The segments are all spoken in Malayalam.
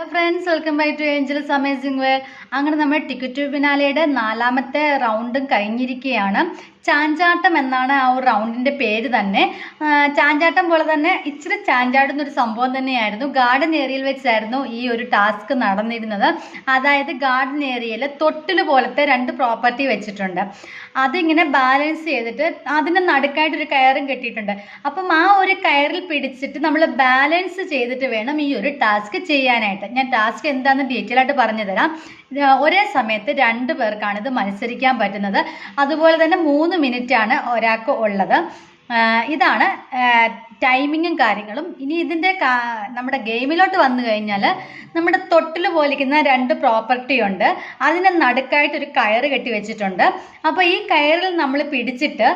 Hello friends welcome by to angels amazing world അങ്ങനെ നമ്മൾ ടിക്കറ്റ് ഫിനാലയുടെ നാലാമത്തെ റൗണ്ടും കഴിഞ്ഞിരിക്കുകയാണ്. ചാഞ്ചാട്ടം എന്നാണ് ആ ഒരു റൗണ്ടിന്റെ പേര് തന്നെ. ചാഞ്ചാട്ടം പോലെ തന്നെ ഇച്ചിരി ചാഞ്ചാടുന്ന ഒരു സംഭവം തന്നെയായിരുന്നു. ഗാർഡൻ ഏരിയയിൽ വെച്ചായിരുന്നു ഈ ഒരു ടാസ്ക് നടന്നിരുന്നത്. അതായത് ഗാർഡൻ ഏരിയയിൽ തൊട്ടിൽ പോലത്തെ രണ്ട് പ്രോപ്പർട്ടി വെച്ചിട്ടുണ്ട്. അതിങ്ങനെ ബാലൻസ് ചെയ്തിട്ട് അതിന് നടുക്കായിട്ടൊരു കയറും കെട്ടിയിട്ടുണ്ട്. അപ്പം ആ ഒരു കയറിൽ പിടിച്ചിട്ട് നമ്മൾ ബാലൻസ് ചെയ്തിട്ട് വേണം ഈ ഒരു ടാസ്ക് ചെയ്യാനായിട്ട്. ഞാൻ ടാസ്ക് എന്താണെന്ന് ഡീറ്റെയിൽ ആയിട്ട് പറഞ്ഞു തരാം ഒരേ സമയത്ത് രണ്ട് പേർക്കാണ് ഇത് മത്സരിക്കാൻ പറ്റുന്നത്. അതുപോലെ തന്നെ മൂന്ന് മിനിറ്റ് ആണ് ഒരാൾക്ക് ഉള്ളത്. ഇതാണ് ടൈമിങ്ങും കാര്യങ്ങളും. ഇനി ഇതിന്റെ നമ്മുടെ ഗെയിമിലോട്ട് വന്നു കഴിഞ്ഞാൽ നമ്മുടെ തൊട്ടിൽ പോലിരിക്കുന്ന രണ്ട് പ്രോപ്പർട്ടി ഉണ്ട്. അതിന് നടുക്കായിട്ട് ഒരു കയറ് കെട്ടി വെച്ചിട്ടുണ്ട്. അപ്പോൾ ഈ കയറിൽ നമ്മൾ പിടിച്ചിട്ട്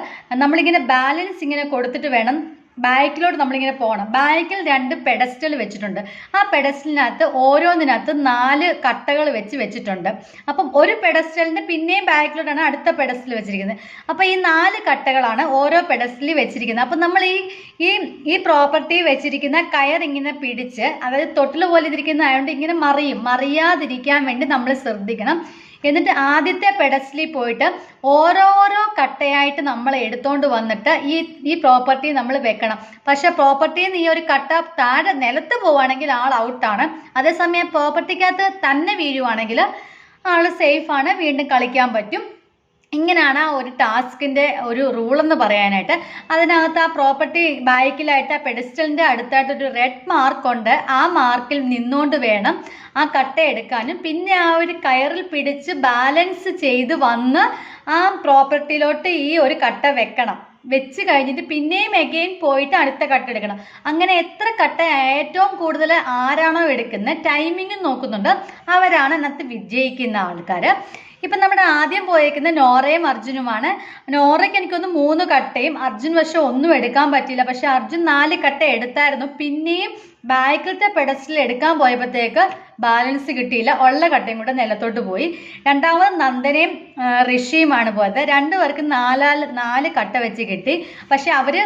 നമ്മളിങ്ങനെ ബാലൻസ് ഇങ്ങനെ കൊടുത്തിട്ട് വേണം ബാക്കിലോട്ട് നമ്മളിങ്ങനെ പോകണം. ബാക്കിൽ രണ്ട് പെഡസ്റ്റൽ വെച്ചിട്ടുണ്ട്. ആ പെഡസ്റ്റലിനകത്ത് ഓരോന്നിനകത്ത് നാല് കട്ടകൾ വെച്ച് വെച്ചിട്ടുണ്ട്. അപ്പം ഒരു പെഡസ്റ്റലിന് പിന്നെയും ബാക്കിലോട്ടാണ് അടുത്ത പെഡസ്റ്റൽ വെച്ചിരിക്കുന്നത്. അപ്പോൾ ഈ നാല് കട്ടകളാണ് ഓരോ പെഡസ്റ്റലിൽ വെച്ചിരിക്കുന്നത്. അപ്പം നമ്മൾ ഈ ഈ ഈ പ്രോപ്പർട്ടി വെച്ചിരിക്കുന്ന കയർ ഇങ്ങനെ പിടിച്ച് അതായത് തൊട്ടിൽ പോലെ ഇരിക്കുന്ന ആയതുകൊണ്ട് ഇങ്ങനെ മറിയും. മറിയാതിരിക്കാൻ വേണ്ടി നമ്മൾ ശ്രദ്ധിക്കണം. എന്നിട്ട് ആദ്യത്തെ പെഡസ്റ്റിൽ പോയിട്ട് ഓരോരോ കട്ടയായിട്ട് നമ്മൾ എടുത്തോണ്ട് വന്നിട്ട് ഈ ഈ പ്രോപ്പർട്ടി നമ്മൾ വെക്കണം. പക്ഷെ പ്രോപ്പർട്ടിയിൽ നിന്ന് ഈ ഒരു കട്ട താഴെ നിലത്ത് പോവുകയാണെങ്കിൽ ആൾ ഔട്ടാണ് അതേസമയം പ്രോപ്പർട്ടിക്കകത്ത് തന്നെ വീഴുവാണെങ്കിൽ ആൾ സേഫാണ് വീണ്ടും കളിക്കാൻ പറ്റും. ഇങ്ങനെയാണ് ആ ഒരു ടാസ്കിന്റെ ഒരു റൂൾ എന്ന് പറയാനായിട്ട്. അതിനകത്ത് ആ പ്രോപ്പർട്ടി ബാക്കിലായിട്ട് ആ പെഡസ്റ്റലിന്റെ അടുത്തായിട്ട് ഒരു റെഡ് മാർക്കുണ്ട് ആ മാർക്കിൽ നിന്നുകൊണ്ട് വേണം ആ കട്ട എടുക്കാനും. പിന്നെ ആ ഒരു കയറിൽ പിടിച്ച് ബാലൻസ് ചെയ്ത് വന്ന് ആ പ്രോപ്പർട്ടിയിലോട്ട് ഈ ഒരു കട്ട വെക്കണം. വെച്ച് കഴിഞ്ഞിട്ട് പിന്നെയും എഗെയിൻ പോയിട്ട് അടുത്ത കട്ട എടുക്കണം. അങ്ങനെ എത്ര കട്ട ഏറ്റവും കൂടുതൽ ആരാണോ എടുക്കുന്നത് ടൈമിങ്ങും നോക്കുന്നുണ്ട്. അവരാണ് അതിനകത്ത് വിജയിക്കുന്ന ആൾക്കാർ ഇപ്പം നമ്മുടെ ആദ്യം പോയേക്കുന്ന നോറയും അർജുനുമാണ്. നോറയ്ക്ക് എനിക്കൊന്ന് മൂന്ന് കട്ടയും അർജുൻ പക്ഷെ ഒന്നും എടുക്കാൻ പറ്റിയില്ല. പക്ഷെ അർജുൻ നാല് കട്ട എടുത്തായിരുന്നു. പിന്നെയും ബാക്കിലത്തെ പെഡസ്റ്റിൽ എടുക്കാൻ പോയപ്പോഴത്തേക്ക് ബാലൻസ് കിട്ടിയില്ല. ഉള്ള കട്ടയും കൂടെ നിലത്തോട്ട് പോയി. രണ്ടാമത് നന്ദനയും ഋഷിയുമാണ് പോയത്. രണ്ടുപേർക്ക് നാലാൽ നാല് കട്ട വെച്ച് കിട്ടി. പക്ഷെ അവർ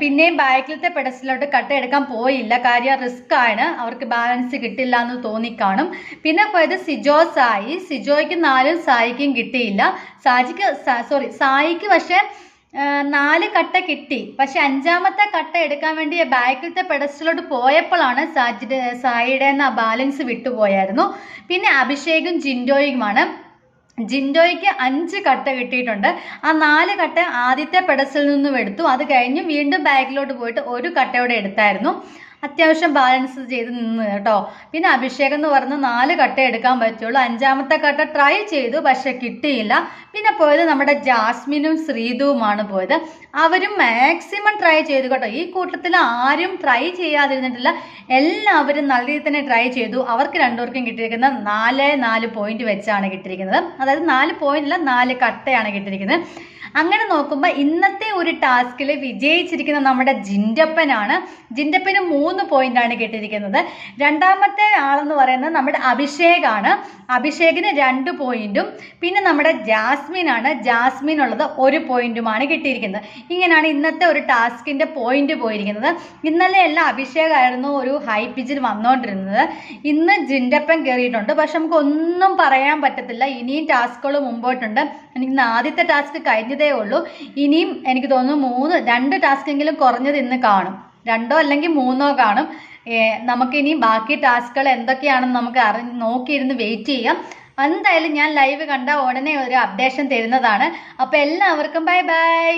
പിന്നെയും ബാക്കിലത്തെ പെടസിലോട്ട് കട്ട എടുക്കാൻ പോയില്ല. കാര്യം റിസ്ക് ആണ്. അവർക്ക് ബാലൻസ് കിട്ടില്ല എന്ന് തോന്നിക്കാണും പിന്നെ പോയത് സിജോ സായി. സിജോയ്ക്ക് നാലും സായിക്കും കിട്ടിയില്ല. സാജിക്ക് സോറി സായിക്ക് പക്ഷേ നാല് കട്ട കിട്ടി. പക്ഷെ അഞ്ചാമത്തെ കട്ട എടുക്കാൻ വേണ്ടി ബാക്കിലത്തെ പെഡസ്റ്റലോട്ട് പോയപ്പോഴാണ് സാജിഡ് സായിയുടെ ആ ബാലൻസ് വിട്ടുപോയായിരുന്നു. പിന്നെ അഭിഷേകും ജിൻഡോയുമാണ്. ജിൻഡോയ്ക്ക് അഞ്ച് കട്ട കിട്ടിയിട്ടുണ്ട്. ആ നാല് കട്ട ആദ്യത്തെ പെഡസിൽ നിന്നും എടുത്തു. അത് കഴിഞ്ഞ് വീണ്ടും ബാക്കിലോട്ട് പോയിട്ട് ഒരു കട്ടയോടെ എടുത്തായിരുന്നു. അത്യാവശ്യം ബാലൻസ് ചെയ്ത് നിന്ന് കേട്ടോ. പിന്നെ അഭിഷേകം എന്ന് പറഞ്ഞ് നാല് കട്ട എടുക്കാൻ പറ്റുള്ളൂ. അഞ്ചാമത്തെ കട്ട ട്രൈ ചെയ്തു പക്ഷെ കിട്ടിയില്ല. പിന്നെ പോയത് നമ്മുടെ ജാസ്മിനും ശ്രീതുവുമാണ് പോയത്. അവരും മാക്സിമം ട്രൈ ചെയ്തു കേട്ടോ. ഈ കൂട്ടത്തിൽ ആരും ട്രൈ ചെയ്യാതിരുന്നിട്ടില്ല. എല്ലാവരും നല്ല രീതിയിൽ തന്നെ ട്രൈ ചെയ്തു. അവർക്ക് രണ്ടുപേർക്കും കിട്ടിയിരിക്കുന്ന നാല് നാല് പോയിന്റ് വെച്ചാണ് കിട്ടിയിരിക്കുന്നത്. അതായത് നാല് പോയിന്റ് അല്ല നാല് കട്ടയാണ് കിട്ടിയിരിക്കുന്നത്. അങ്ങനെ നോക്കുമ്പോൾ ഇന്നത്തെ ഒരു ടാസ്കിൽ വിജയിച്ചിരിക്കുന്ന നമ്മുടെ ജിൻഡപ്പനാണ്. ജിൻഡപ്പന് മൂന്ന് ആണ് കിട്ടിയിരിക്കുന്നത്. രണ്ടാമത്തെ ആളെന്ന് പറയുന്നത് നമ്മുടെ അഭിഷേകാണ്. അഭിഷേകിന് രണ്ട് പോയിന്റും പിന്നെ നമ്മുടെ ജാസ്മിൻ ആണ് ജാസ്മിൻ ഉള്ളത് ഒരു പോയിന്റുമാണ് കിട്ടിയിരിക്കുന്നത്. ഇങ്ങനെയാണ് ഇന്നത്തെ ഒരു ടാസ്കിന്റെ പോയിന്റ് പോയിരിക്കുന്നത്. ഇന്നലെ എല്ലാം അഭിഷേകായിരുന്നു ഒരു ഹൈ പിച്ചിൽ വന്നുകൊണ്ടിരുന്നത് ഇന്ന് ജിൻഡപ്പൻ കയറിയിട്ടുണ്ട് പക്ഷെ നമുക്ക് ഒന്നും പറയാൻ പറ്റത്തില്ല. ഇനിയും ടാസ്കുകൾ മുമ്പോട്ടുണ്ട്. എനിക്ക് ആദ്യത്തെ ടാസ്ക് കഴിഞ്ഞതേ ഉള്ളൂ. ഇനിയും എനിക്ക് തോന്നുന്നു മൂന്ന് രണ്ട് ടാസ്കെങ്കിലും കുറഞ്ഞത് ഇന്ന് കാണും. രണ്ടോ അല്ലെങ്കിൽ മൂന്നോ കാണും. നമുക്കിനി ബാക്കി ടാസ്കുകൾ എന്തൊക്കെയാണെന്ന് നമുക്ക് അറി നോക്കിയിരുന്ന് വെയിറ്റ് ചെയ്യാം. എന്തായാലും ഞാൻ ലൈവ് കണ്ട ഉടനെ ഒരു അപ്ഡേഷൻ തരുന്നതാണ്. അപ്പോൾ എല്ലാവർക്കും ബൈ ബൈ